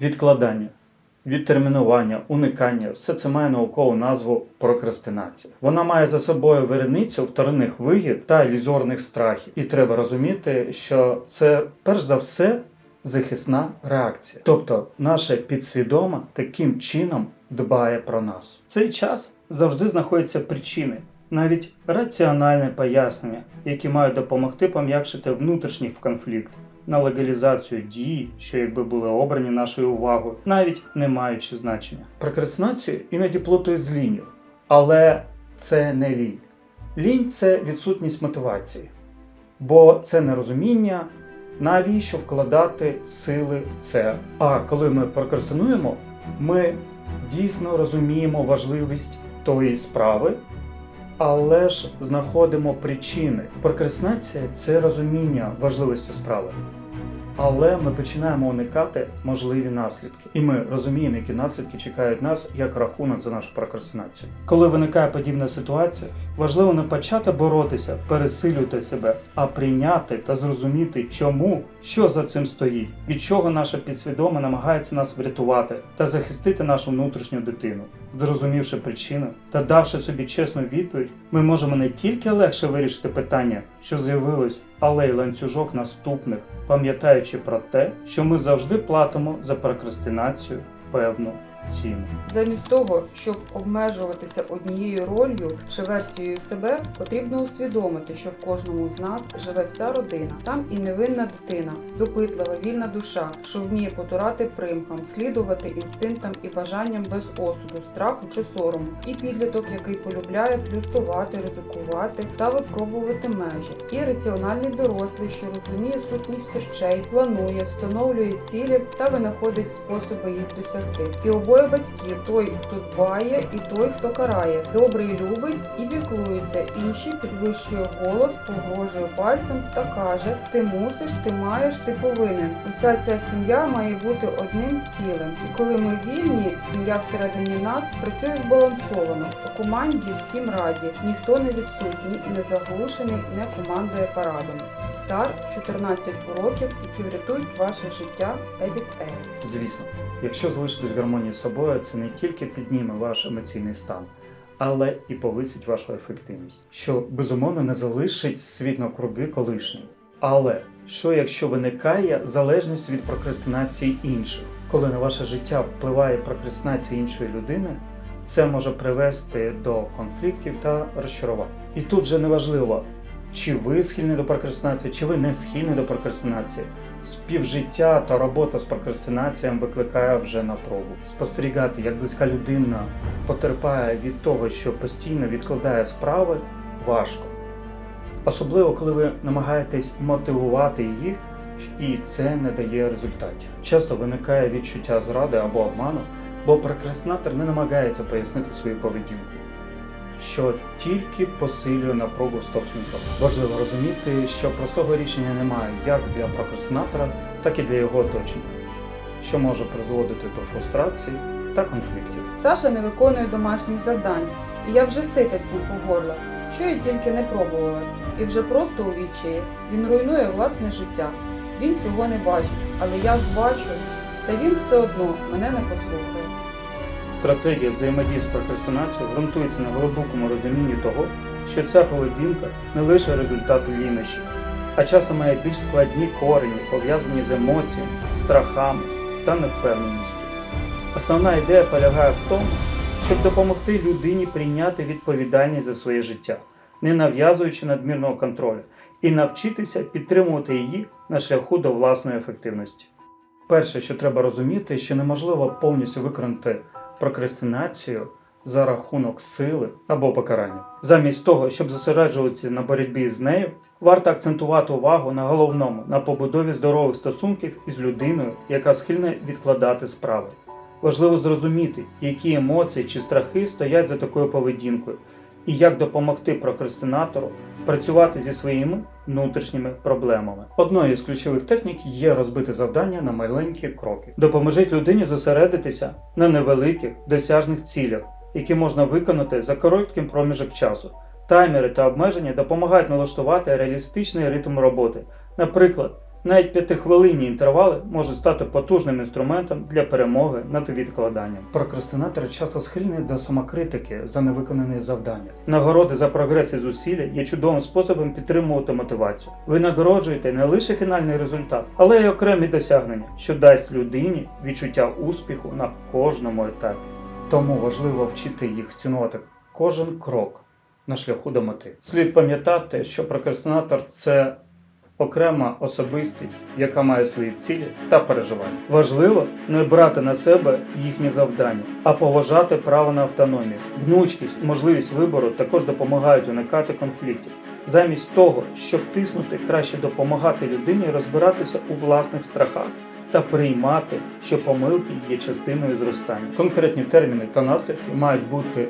Відкладання, відтермінування, уникання все це має наукову назву прокрастинація. Вона має за собою виреницю вторинних вигід та ілюзорних страхів. І треба розуміти, що це перш за все захисна реакція. Тобто наше підсвідоме таким чином дбає про нас. Цей час завжди знаходяться причини, навіть раціональне пояснення, які мають допомогти пом'якшити внутрішній конфлікт на легалізацію дії, що якби були обрані нашою увагою, навіть не маючи значення. Прокрастинацію іноді плутають з лінію, але це не лінь. Лінь це відсутність мотивації, бо це нерозуміння, навіщо вкладати сили в це. А коли ми прокрастинуємо, ми дійсно розуміємо важливість тої справи, але ж знаходимо причини. Прокрастинація це розуміння важливості справи. Але ми починаємо уникати можливі наслідки, і ми розуміємо, які наслідки чекають нас як рахунок за нашу прокрастинацію. Коли виникає подібна ситуація, важливо не почати боротися, пересилювати себе, а прийняти та зрозуміти, чому, що за цим стоїть, від чого наше підсвідоме намагається нас врятувати та захистити нашу внутрішню дитину. Зрозумівши причину та давши собі чесну відповідь, ми можемо не тільки легше вирішити питання, що з'явилось, але й ланцюжок наступних, пам'ятаючи про те, що ми завжди платимо за прокрастинацію певну ціну. Замість того, щоб обмежуватися однією ролью чи версією себе, потрібно усвідомити, що в кожному з нас живе вся родина. Там і невинна дитина, допитлива, вільна душа, що вміє потурати примкам, слідувати інстинктам і бажанням без осуду, страху чи сорому, і підліток, який полюбляє фліртувати, ризикувати та випробувати межі, і раціональний дорослий, що розуміє сутність речей, планує, встановлює цілі та винаходить способи їх досягти. І обоє батьків той, хто дбає, і той, хто карає, добрий любить і піклується. Інший підвищує голос, погрожує пальцем та каже: Ти мусиш, ти маєш, ти повинен. Уся ця сім'я має бути одним цілим. І коли ми вільні, сім'я всередині нас працює збалансовано. У команді всім раді, ніхто не відсутній і не заглушений, не командує парадом. Тар 14 уроків, які врятують ваше життя. Едік Ейр. Звісно, якщо залишитись гармонії собою, це не тільки підніме ваш емоційний стан, але і повисить вашу ефективність, що безумовно не залишить світ навкруги колишнім. Але що якщо виникає залежність від прокрастинації інших, коли на ваше життя впливає прокрастинація іншої людини, це може привести до конфліктів та розчарувань. І тут вже неважливо, чи ви схильні до прокрастинації, чи ви не схильні до прокрастинації. Співжиття та робота з прокрастинацією викликає вже напругу. Спостерігати, як близька людина потерпає від того, що постійно відкладає справи, важко. Особливо, коли ви намагаєтесь мотивувати її, і це не дає результатів. Часто виникає відчуття зради або обману, бо прокрастинатор не намагається пояснити свою поведінку що тільки посилює напругу в стосунках. Важливо розуміти, що простого рішення немає як для прокрастинатора, так і для його оточення, що може призводити до фрустрації та конфліктів. Саша не виконує домашніх завдань, і я вже сита цим по горло. Що я тільки не пробувала, і вже просто у відчаї. Він руйнує власне життя. Він цього не бачить, але я ж бачу, та він все одно мене не послухає. Стратегія взаємодії з прокрастинацією ґрунтується на глибокому розумінні того, що ця поведінка не лише результат лінощів, а часто має більш складні корені, пов'язані з емоціями, страхами та невпевненістю. Основна ідея полягає в тому, щоб допомогти людині прийняти відповідальність за своє життя, не нав'язуючи надмірного контролю, і навчитися підтримувати її на шляху до власної ефективності. Перше, що треба розуміти, що неможливо повністю виконати прокрастинацію за рахунок сили або покарання. Замість того, щоб зосереджуватися на боротьбі з нею, варто акцентувати увагу на головному на побудові здорових стосунків із людиною, яка схильна відкладати справи. Важливо зрозуміти, які емоції чи страхи стоять за такою поведінкою, і як допомогти прокрастинатору працювати зі своїми внутрішніми проблемами. Одною з ключових технік є розбити завдання на маленькі кроки. Допоможіть людині зосередитися на невеликих досяжних цілях, які можна виконати за коротким проміжок часу. Таймери та обмеження допомагають налаштувати реалістичний ритм роботи. Наприклад, Навіть п'ятихвилинні інтервали можуть стати потужним інструментом для перемоги над відкладанням. Прокрастинатори часто схильні до самокритики за невиконані завдання. Нагороди за прогрес і зусилля є чудовим способом підтримувати мотивацію. Ви нагороджуєте не лише фінальний результат, але й окремі досягнення, що дасть людині відчуття успіху на кожному етапі. Тому важливо вчити їх цінувати кожен крок на шляху до мети. Слід пам'ятати, що прокрастинатор це окрема особистість, яка має свої цілі та переживання. Важливо не брати на себе їхні завдання, а поважати право на автономію. Гнучкість можливість вибору також допомагають уникати конфліктів. Замість того, щоб тиснути, краще допомагати людині розбиратися у власних страхах та приймати, що помилки є частиною зростання. Конкретні терміни та наслідки мають бути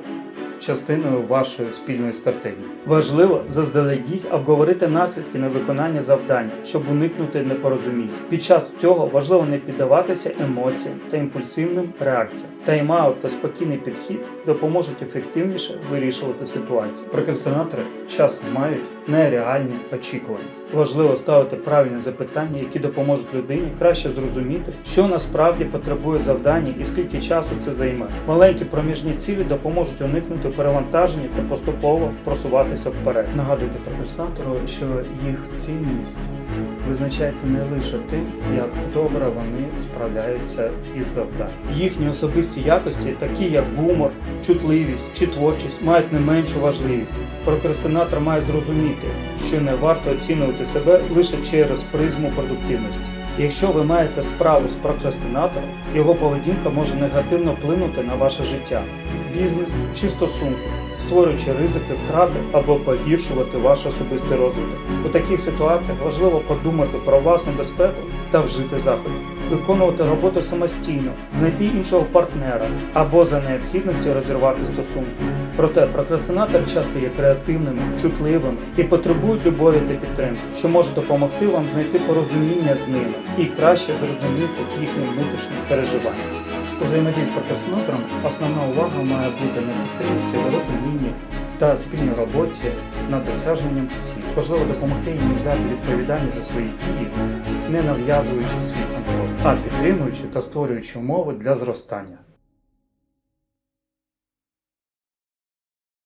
частиною вашої спільної стратегії. Важливо заздалегідь обговорити наслідки невиконання завдання, щоб уникнути непорозуміння. Під час цього важливо не піддаватися емоціям та імпульсивним реакціям. Тайм-аут та спокійний підхід допоможуть ефективніше вирішувати ситуації. Прокрастинатори часто мають нереальні очікування. Важливо ставити правильні запитання, які допоможуть людині краще зрозуміти, що насправді потребує завдання і скільки часу це займе. Маленькі проміжні цілі допоможуть уникнути перевантаження та поступово просуватися вперед. Нагадуйте прокрастинатору, що їх цінність визначається не лише тим, як добре вони справляються із завданням. Їхні особисті якості, такі як гумор, чутливість чи творчість, мають не меншу важливість. Прокрастинатор має зрозуміти, що не варто оцінювати себе лише через призму продуктивності. Якщо ви маєте справу з прокрастинатором, його поведінка може негативно вплинути на ваше життя, бізнес чи стосунки, створюючи ризики втрати або погіршувати ваш особистий розвиток. У таких ситуаціях важливо подумати про власну безпеку та вжити заходів, виконувати роботу самостійно, знайти іншого партнера або за необхідності розірвати стосунки. Проте прокрастинатори часто є креативними, чутливими і потребують любові та підтримки, що може допомогти вам знайти порозуміння з ними і краще зрозуміти їхні внутрішні переживання. У взаємодії з прокрастинатором основна увага має бути на підтримці, розумінні та спільній роботі над досягненням цілі. Важливо допомогти їм взяти відповідальність за свої дії, не нав'язуючи свій контроль, а підтримуючи та створюючи умови для зростання.